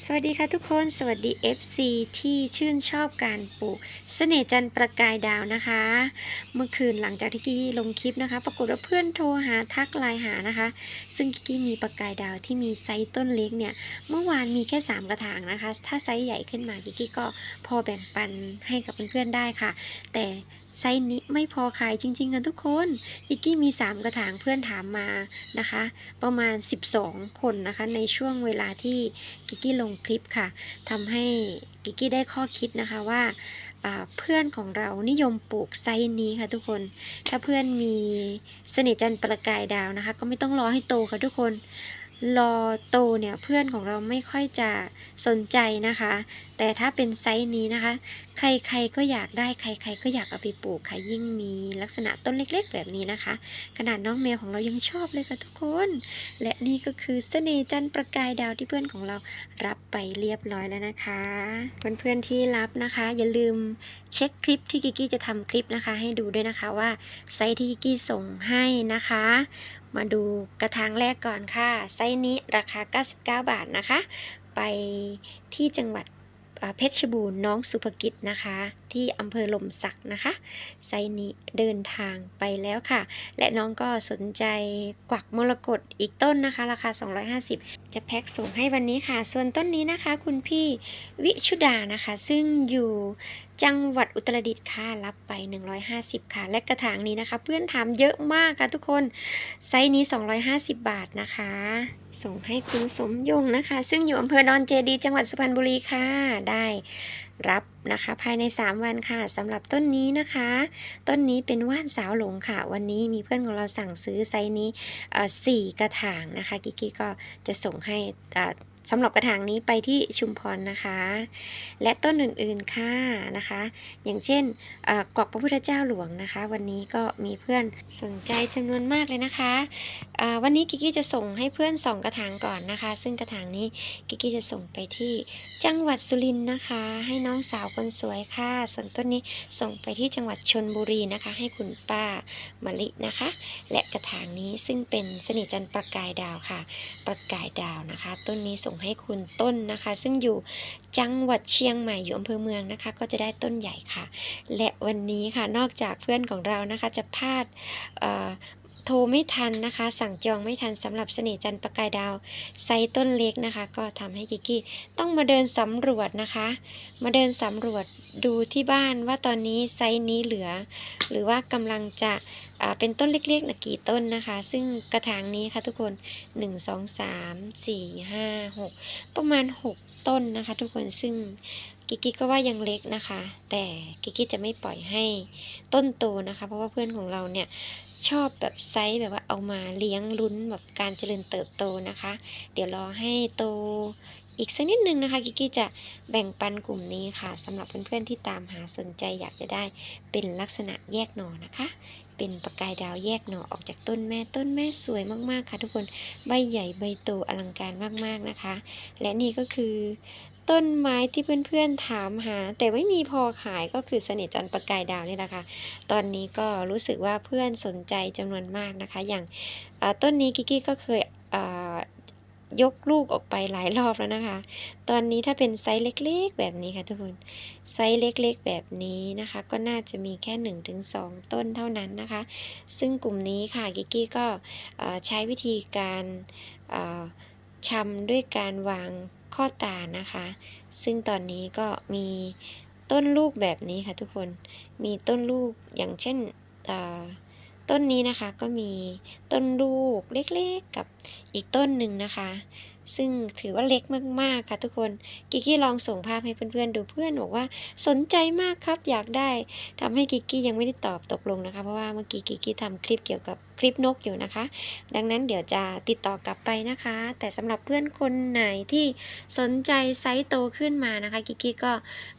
สวัสดีค่ะทุกคนสวัสดี FC ที่ชื่นชอบการปลูกเสน่ห์จันทร์ประกายดาวนะคะ เมื่อคืนหลังจากที่กี้ลงคลิปนะคะ ปรากฏว่าเพื่อนโทรหาทักไลน์หานะคะ ซึ่งกี้มีประกายดาวที่มีไซส์ต้นเล็กเนี่ย เมื่อวานมีแค่ 3 กระถางนะคะ ถ้าไซส์ใหญ่ขึ้นมากี้ก็พอแบ่งปันให้กับเพื่อนๆได้ค่ะ แต่ ไซส์นี้ไม่พอขายจริงๆกันทุกคนกิกกี้มี 3 กระถางเพื่อนถามมานะคะ ประมาณ 12 คนนะคะ ในช่วงเวลาที่กิกกี้ลงคลิปค่ะทำให้กิกกี้ได้ข้อคิดนะคะว่าอ่าเพื่อนของเรานิยมปลูกไซส์นี้ค่ะทุกคน ถ้าเพื่อนมีเสน่ห์จันทร์ประกายดาวนะคะ ก็ไม่ต้องรอให้โตค่ะทุกคนรอโตเนี่ยเพื่อนของเราไม่ค่อยจะสนใจนะคะ แต่ถ้าเป็นไซส์นี้นะคะ ใครๆก็อยากได้ใคร ๆ ก็อยากเอาไปปลูกค่ะยิ่งมีลักษณะต้นเล็กๆ แบบนี้นะคะ ขนาดน้องแมวของเรายังชอบเลยค่ะทุกคน และนี่ก็คือเสน่ห์จันทร์ประกายดาวที่เพื่อนของเรารับไปเรียบร้อยแล้วนะคะ เพื่อนๆที่รับนะคะ อย่าลืมเช็คคลิปที่กิกกี้จะทำคลิปนะคะ ให้ดูด้วยนะคะว่าไซส์ที่กิกกี้ส่งให้นะคะ มาดูกระถางแรกก่อนค่ะ ไซส์นี้ราคา 99 บาทนะคะ ไปที่จังหวัด เพชรบูรณ์น้องสุภกิจนะคะ ที่อำเภอหลมสักนะคะ ไซนี้เดินทางไปแล้วค่ะ และน้องก็สนใจกวักมรกตอีกต้นนะคะ ราคา 250 จะแพ็คส่งให้วันนี้ค่ะ ส่วนต้นนี้นะคะ คุณพี่วิชุดานะคะ ซึ่งอยู่จังหวัดอุตรดิตถ์ค่ะรับไป 150 ค่ะ และกระถางนี้นะคะ เพื่อนถามเยอะมากค่ะทุกคน ไซส์นี้ 250 บาทนะคะ ส่งให้คุณสมยงนะคะ ซึ่งอยู่อำเภอดอนเจดี จังหวัดสุพรรณบุรีค่ะ ได้รับนะคะ ภายใน 3 วันค่ะสำหรับต้นนี้นะคะ ต้นนี้เป็นว่านสาวหลงค่ะ วันนี้มีเพื่อนของเราสั่งซื้อไซส์นี้สี่กระถางนะคะกิกกี้ก็จะส่งให้ สำหรับกระถางนี้ไปที่ชุมพรนะคะ และต้นอื่นๆค่ะนะคะ อย่างเช่นกอกพระพุทธเจ้าหลวงนะคะ วันนี้ก็มีเพื่อนสนใจจำนวนมากเลยนะคะวันนี้กิกกี้จะส่งให้เพื่อนสองกระถางก่อนนะคะ ซึ่งกระถางนี้กิกกี้จะส่งไปที่จังหวัดสุรินทร์นะคะ ให้น้องสาวคนสวยค่ะ ส่วนต้นนี้ส่งไปที่จังหวัดชนบุรีนะคะ ให้คุณป้ามะลินะคะ และกระถางนี้ซึ่งเป็นสน่ห์จันประกายดาวค่ะ ประกายดาวนะคะ ต้นนี้ส่งส่งให้คุณต้นนะคะ ซึ่งอยู่จังหวัดเชียงใหม่อยู่อำเภอเมืองนะคะ ก็จะได้ต้นใหญ่ค่ะ และวันนี้ค่ะนอกจากเพื่อนของเรานะคะจะพลาด โทรไม่ทันนะคะ สั่งจองไม่ทันสำหรับเสน่ห์จันประกายดาวไซส์ต้นเล็กนะคะ ก็ทำให้กิกกี้ต้องมาเดินสำรวจนะคะ มาเดินสำรวจดูที่บ้านว่าตอนนี้ไซส์นี้เหลือ หรือว่ากำลังจะเป็นต้นเล็กๆนะกี่ต้นนะคะ ซึ่งกระถางนี้ค่ะทุกคน 1 2 3 4 5 6 ประมาณ 6 ต้นนะคะ ทุกคนซึ่ง กิกกี้ก็ว่ายังเล็กนะคะ แต่กิกิจะไม่ปล่อยให้ต้นโตนะคะ เพราะว่าเพื่อนของเราเนี่ยชอบแบบไซส์แบบว่าเอามาเลี้ยงลุ้นแบบการเจริญเติบโตนะคะ เดี๋ยวรอให้โตอีกสักนิดนึงนะคะ กิกิจะแบ่งปันกลุ่มนี้ค่ะสำหรับเพื่อนๆที่ตามหาสนใจอยากจะได้เป็นลักษณะแยกหน่อนะคะ เป็นประกายดาวแยกหน่อออกจากต้นแม่ต้นแม่สวยมากๆค่ะ ทุกคนใบใหญ่ใบโตอลังการมากๆนะคะ และนี่ก็คือ ต้นไม้ที่เพื่อนๆถามหา แต่ไม่มีพอขายก็คือเสน่จันทร์ประกายดาวนี่แหละค่ะ ตอนนี้ก็รู้สึกว่าเพื่อนสนใจจำนวนมากนะคะ อย่างต้นนี้กิกกี้ก็เคยยกลูกออกไปหลายรอบแล้วนะคะ ตอนนี้ถ้าเป็นไซส์เล็กๆ แบบนี้ค่ะทุกคน ไซส์เล็กๆ แบบนี้นะคะ ก็น่าจะมีแค่ 1-2 ต้นเท่านั้นนะคะ ซึ่งกลุ่มนี้ค่ะกิกกี้ก็ใช้วิธีการ ชำด้วยการวางข้อตานะคะ ซึ่งตอนนี้ก็มีต้นลูกแบบนี้ค่ะทุกคน มีต้นลูกอย่างเช่นต้นนี้นะคะก็มีต้นลูกเล็กๆกับอีกต้นหนึ่งนะคะ ซึ่งถือว่าเล็กมากๆค่ะทุกคน กิกกี้ลองส่งภาพให้เพื่อนๆดูเพื่อนบอกว่าสนใจมากครับอยากได้ทำให้กิกกี้ยังไม่ได้ตอบตกลงนะคะ เพราะว่าเมื่อกี้กิกกี้ทำคลิปเกี่ยวกับ ลิปนกอยู่นะคะ ดังนั้นเดี๋ยวจะติดต่อกลับไปนะคะ แต่สำหรับเพื่อนคนไหนที่สนใจไซส์โตขึ้นมานะคะกิกกี้ก็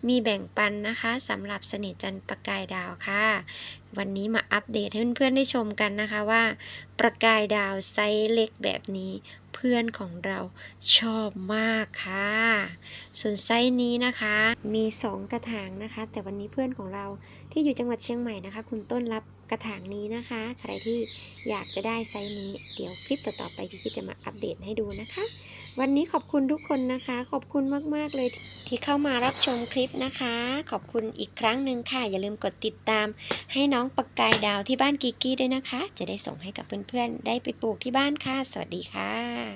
มีแบ่งปันนะคะสำหรับเสน่ห์จันประกายดาวค่ะ วันนี้มาอัปเดตให้เพื่อนๆได้ชมกันนะคะว่า ประกายดาวไซส์เล็กแบบนี้เพื่อนของเราชอบมากค่ะ ส่วนไซส์นี้นะคะมี 2 กระถางนะคะ แต่วันนี้เพื่อนของเราที่อยู่จังหวัดเชียงใหม่นะคะ คุณต้นรับ ระถางนี้นะคะ ใครที่อยากจะได้ไซส์นี้ เดี๋ยวคลิปต่อๆไปพี่กิ๊จะมาอัปเดตให้ดูนะคะ วันนี้ขอบคุณทุกคนนะคะ ขอบคุณมากๆเลยที่เข้ามารับชมคลิปนะคะ ขอบคุณอีกครั้งหนึ่งค่ะ อย่าลืมกดติดตาม ให้น้องประกายดาวที่บ้านกิกกี้ด้วยนะคะ จะได้ส่งให้กับเพื่อนๆ ได้ไปปลูกที่บ้านค่ะ สวัสดีค่ะ